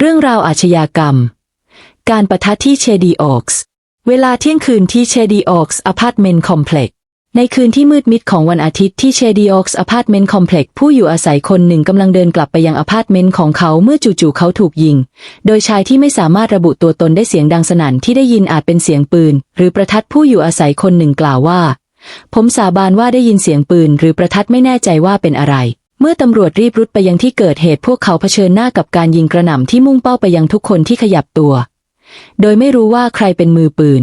เรื่องราวอาชญากรรม การประทะที่เชดีออกส์เวลาเที่ยงคืนที่เชดีออกส์อพาร์ตเมนต์คอมเพล็กซ์ในคืนที่มืดมิดของวันอาทิตย์ที่เชดีออกส์อพาร์ตเมนต์คอมเพล็กซ์ผู้อยู่อาศัยคนหนึ่งกำลังเดินกลับไปยังอพาร์ตเมนต์ของเขาเมื่อจู่ๆเขาถูกยิง โดยชายที่ไม่สามารถระบุตัวตนได้เสียงดังสนั่นที่ได้ยินอาจเป็นเสียงปืน หรือประทัดผู้อยู่อาศัยคนหนึ่งกล่าวว่า ผมสาบานว่าได้ยินเสียงปืน หรือประทัดไม่แน่ใจว่าเป็นอะไร เมื่อตำรวจรีบรุดไปยังที่เกิดเหตุพวกเขาเผชิญหน้ากับการยิงกระหน่ำที่มุ่งเป้าไปยังทุกคนที่ขยับตัว โดยไม่รู้ว่าใครเป็นมือปืน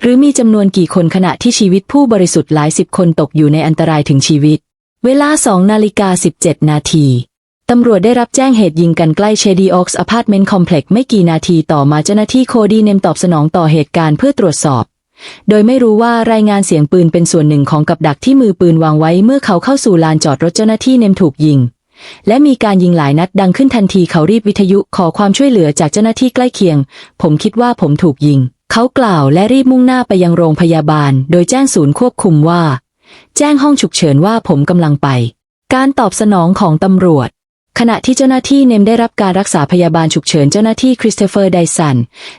หรือมีจำนวนกี่คนขณะที่ชีวิตผู้บริสุทธิ์หลายสิบคนตกอยู่ในอันตรายถึงชีวิต เวลาสองนาฬิกาสิบเจ็ดนาทีตำรวจได้รับแจ้งเหตุยิงกันใกล้เชดีออกส์อพาร์ตเมนต์คอมเพล็กซ์ไม่กี่นาทีต่อมาเจ้าหน้าที่โคดีเนมตอบสนองต่อเหตุการณ์เพื่อตรวจสอบ โดยไม่รู้ว่ารายงานเสียงปืนเป็นส่วนหนึ่งของกับดักที่มือปืนวางไว้เมื่อเขาเข้าสู่ลานจอดรถเจ้าหน้าที่เนมถูกยิง และมีการยิงหลายนัดดังขึ้นทันทีเขารีบวิทยุขอความช่วยเหลือจากเจ้าหน้าที่ใกล้เคียง ผมคิดว่าผมถูกยิง เขากล่าวและรีบมุ่งหน้าไปยังโรงพยาบาล โดยแจ้งศูนย์ควบคุมว่า แจ้งห้องฉุกเฉินว่าผมกำลังไป การตอบสนองของตำรวจขณะที่เจ้าหน้าที่เนมได้รับการรักษาพยาบาลฉุกเฉินเจ้าหน้าที่คริสโตเฟอร์ไดสัน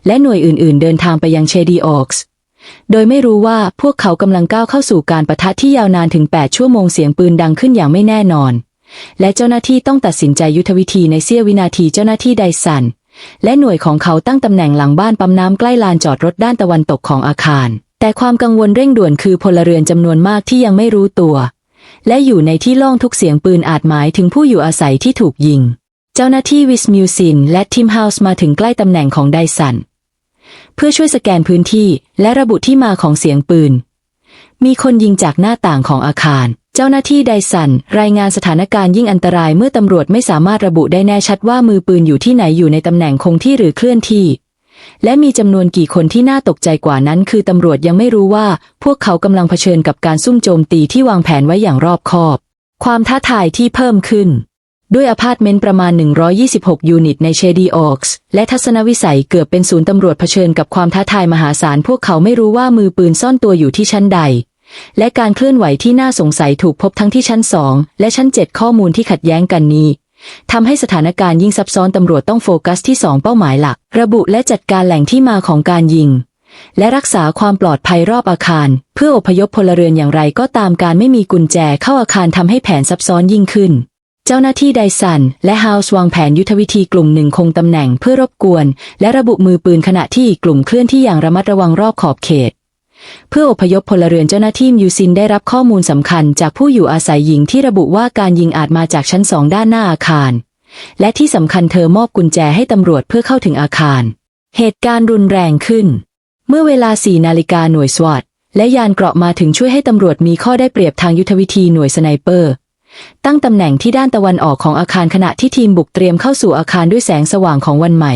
และหน่วยอื่นๆ เดินทางไปยังเชดีออกส์ โดยไม่รู้ว่าพวกเขากำลังก้าวเข้าสู่การประทะที่ยาวนานถึง 8 ชั่วโมงเสียงปืนดังขึ้นอย่างไม่แน่นอน และเจ้าหน้าที่ต้องตัดสินใจยุทธวิธีในเสี้ยววินาทีเจ้าหน้าที่ไดสัน และหน่วยของเขาตั้งตำแหน่งหลังบ้านปั๊มน้ำใกล้ลานจอดรถด้านตะวันตกของอาคาร แต่ความกังวลเร่งด่วนคือพลเรือนจำนวนมากที่ยังไม่รู้ตัว และอยู่ในที่โล่งทุกเสียงปืนอาจหมายถึงผู้อยู่อาศัยที่ถูกยิง เจ้าหน้าที่วิสมิวซินและทิมเฮาส์มาถึงใกล้ตำแหน่งของไดสัน เพื่อช่วยสแกนพื้นที่และระบุที่มาของเสียงปืน มีคนยิงจากหน้าต่างของอาคาร เจ้าหน้าที่ไดสันรายงานสถานการณ์ยิ่งอันตรายเมื่อตำรวจไม่สามารถระบุได้แน่ชัดว่ามือปืนอยู่ที่ไหนอยู่ในตำแหน่งคงที่หรือเคลื่อนที่ และมีจำนวนกี่คนที่น่าตกใจกว่านั้น คือตำรวจยังไม่รู้ว่า พวกเขากำลังเผชิญกับการซุ่มโจมตีที่วางแผนไว้อย่างรอบคอบ ความท้าทายที่เพิ่มขึ้น ด้วยอพาร์ตเมนต์ประมาณ 126 ยูนิตในเชดีออกส์และทัศนวิสัยเกือบเป็นศูนย์ตำรวจเผชิญกับความท้าทายมหาศาลพวกเขาไม่รู้ว่ามือปืนซ่อนตัวอยู่ที่ชั้นใด และการเคลื่อนไหวที่น่าสงสัยถูกพบทั้งที่ชั้น2และชั้น7ข้อมูลที่ขัดแย้งกันนี้ทำให้สถานการณ์ยิ่งซับซ้อนตำรวจต้องโฟกัสที่2เป้าหมายหลัก ระบุและจัดการแหล่งที่มาของการยิง และรักษาความปลอดภัยรอบอาคาร เพื่ออพยพพลเรือนอย่างไรก็ตามการไม่มีกุญแจเข้าอาคารทำให้แผนซับซ้อนยิ่งขึ้น เจ้าหน้าที่ไดสันและฮาวส์วางแผนยุทธวิธีกลุ่มหนึ่งคงตำแหน่งเพื่อรบกวน และระบุมือปืนขณะที่กลุ่มเคลื่อนที่อย่างระมัดระวังรอบขอบเขต เพื่ออพยพพลเรือนเจ้าหน้าที่มิวซินได้รับข้อมูลสำคัญจากผู้อยู่อาศัยหญิงที่ระบุว่าการยิงอาจมาจากชั้นสองด้านหน้าอาคาร และที่สำคัญเธอมอบกุญแจให้ตำรวจเพื่อเข้าถึงอาคาร เหตุการณ์รุนแรงขึ้น เมื่อเวลาสี่นาฬิกาหน่วยสวัสดและยานเกราะมาถึงช่วยให้ตำรวจมีข้อได้เปรียบทางยุทธวิธีหน่วยสไนเปอร์ ตั้งตำแหน่งที่ด้านตะวันออกของอาคารขณะที่ทีมบุกเตรียมเข้าสู่อาคารด้วยแสงสว่างของวันใหม่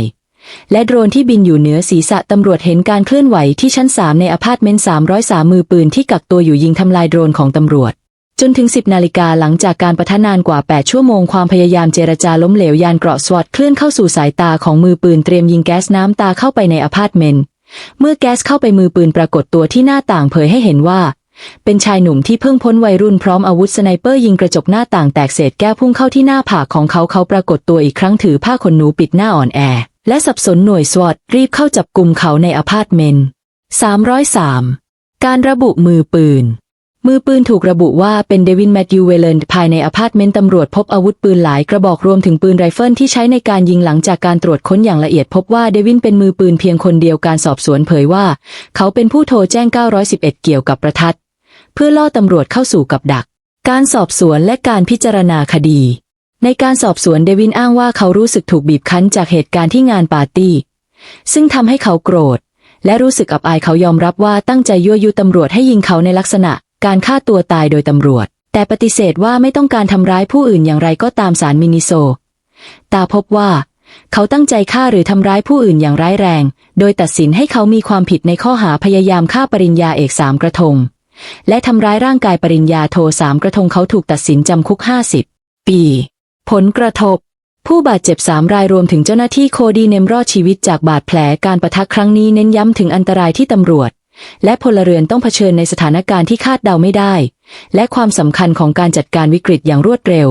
และโดรนที่บินอยู่เหนือศีรษะตำรวจเห็นการเคลื่อนไหวที่ชั้น3ในอพาร์ตเมนต์303 มือปืนที่กักตัวอยู่ยิงทำลายโดรนของตำรวจ จนถึง 10 นาฬิกาหลังจากการประทะนานกว่า 8 ชั่วโมงความพยายามเจรจาล้มเหลวยานเกราะสวอตเคลื่อนเข้าสู่สายตาของมือปืนเตรียมยิงแก๊สน้ำตาเข้าไปในอพาร์ตเมนต์เมื่อแก๊สเข้าไปมือปืนปรากฏตัวที่หน้าต่างเผยให้เห็นว่า เป็นชายหนุ่มที่เพิ่งพ้นวัยรุ่นพร้อมอาวุธสไนเปอร์ยิงกระจกหน้าต่างแตกเศษแก้วพุ่งเข้าที่หน้าผากของเขาเขาปรากฏตัวอีกครั้งถือผ้าขนหนูปิดหน้าอ่อนแอ และสับสนหน่วยสวอตรีบเข้าจับกลุ่มเขาในอพาร์ตเมนต์303 การระบุมือปืน มือปืนถูกระบุว่าเป็นเดวินแมทธิวเวเลนภายในอพาร์ตเมนต์ตำรวจพบอาวุธปืนหลายกระบอกรวมถึงปืนไรเฟิลที่ใช้ในการยิงหลังจากการตรวจค้นอย่างละเอียดพบว่าเดวินเป็นมือปืนเพียงคนเดียวการสอบสวนเผยว่า เขาเป็นผู้โทรแจ้ง 911 เกี่ยวกับประทัด เพื่อล่อตำรวจเข้าสู่กับดัก การสอบสวนและการพิจารณาคดี ในการสอบสวนเดวินอ้างว่าเขารู้สึกถูกบีบคั้นจากเหตุการณ์ที่งานปาร์ตี้ ซึ่งทำให้เขาโกรธ และรู้สึกอับอายเขายอมรับว่าตั้งใจยั่วยุตำรวจให้ยิงเขาในลักษณะ การฆ่าตัวตายโดยตำรวจ แต่ปฏิเสธว่าไม่ต้องการทำร้ายผู้อื่นอย่างไรก็ตามสารมินิโซ ตาพบว่าเขาตั้งใจฆ่าหรือทำร้ายผู้อื่นอย่างร้ายแรง โดยตัดสินให้เขามีความผิดในข้อหาพยายามฆ่าปริญญาเอกสามกระทง และทำร้ายร่างกายปริญญาโทสามกระทงเขาถูกตัดสินจำคุก 50 ปี ผลกระทบ ผู้บาดเจ็บสามรายรวมถึงเจ้าหน้าที่โคดีเนมรอดชีวิตจากบาดแผลการประทะครั้งนี้เน้นย้ำถึงอันตรายที่ตำรวจ และพลเรือนต้องเผชิญในสถานการณ์ที่คาดเดาไม่ได้ และความสำคัญของการจัดการวิกฤตอย่างรวดเร็ว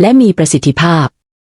และมีประสิทธิภาพ